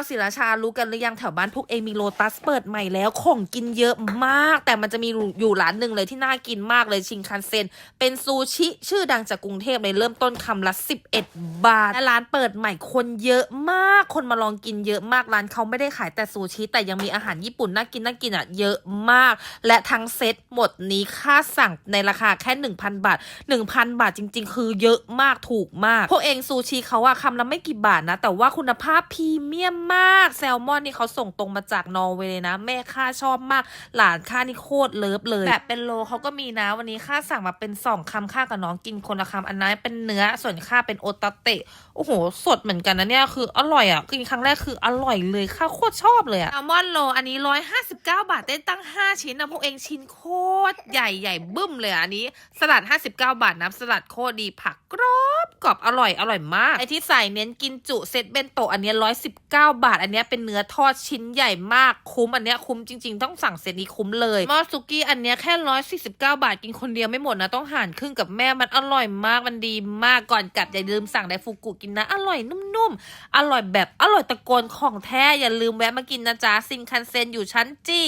าวศิราชารู้กันหรือยังแถวบ้านพวกเองมีโลตัสเปิดใหม่แล้วของกินเยอะมาก แต่มันจะมีอยู่ร้านหนึ่งเลยที่น่ากินมากเลยชิงคันเซ็น เป็นซูชิชื่อดังจากกรุงเทพเลยเริ่มต้นคำละ 11 บาทและร้านเปิดใหม่คนเยอะมาก คนมาลองกินเยอะมากร้านเขาไม่ได้ขายแต่ซูชิแต่ยังมีอาหารญี่ปุ่นน่ากินน่ากินอะเยอะมาก และทั้งเซตหมดนี้ค่าสั่งในราคาแค่ 1,000 บาท 1,000 บาทจริง ๆ คือเยอะมากถูกมาก พวกเองซูชิเขาอะคำละไม่กี่บาทนะ แต่ว่าคุณภาพพรีเมียมมากแซลมอนนี่เขาส่งตรงมาจากนอร์เวย์เลยนะ แม่ค่าชอบมาก หลานค่านี่โคตรเลิฟเลยแบบเป็นโลเขาก็มีนะ วันนี้ค่าสั่งมาเป็น2คำค่ากับน้องกินคนละคำอันนั้นเป็นเนื้อส่วนค่าเป็นโอตาเตะโอ้โห สดเหมือนกันนะเนี่ยคืออร่อยอะกินครั้งแรกคืออร่อยเลยข้าโคตรชอบเลยอะแซลมอนโลอันนี้159บาทได้ตั้ง5ชิ้นนะพวกเองชิ้นโคตรใหญ่ใหญ่บึ้มเลยอะอันนี้สลัด59บาทน้ำสลัดโคตรดีผักกรอบ กรอบอร่อยอร่อยมากไอที่ใส่เน้นกินจุเซตเบนโตอันเนี้119บเก้าบาท อันเนี้ยเป็นเนื้อทอดชิ้นใหญ่มากคุ้มอันเนี้ยคุ้มจริง ๆ ต้องสั่งเซตนี้คุ้มเลยมอสุกี้อันเนี้ยแค่149บเก้าบาทกินคนเดียวไม่หมดนะต้องหารครึ่งกับแม่มันอร่อยมากมันดีมากก่อนกลับอย่าลืมสั่งไดฟูกุกินนะอร่อยนุ่มๆอร่อยแบบอร่อยตะโกนของแท้อย่าลืมแวะมากินนะจ๊ะซินคันเซนอยู่ชั้นจี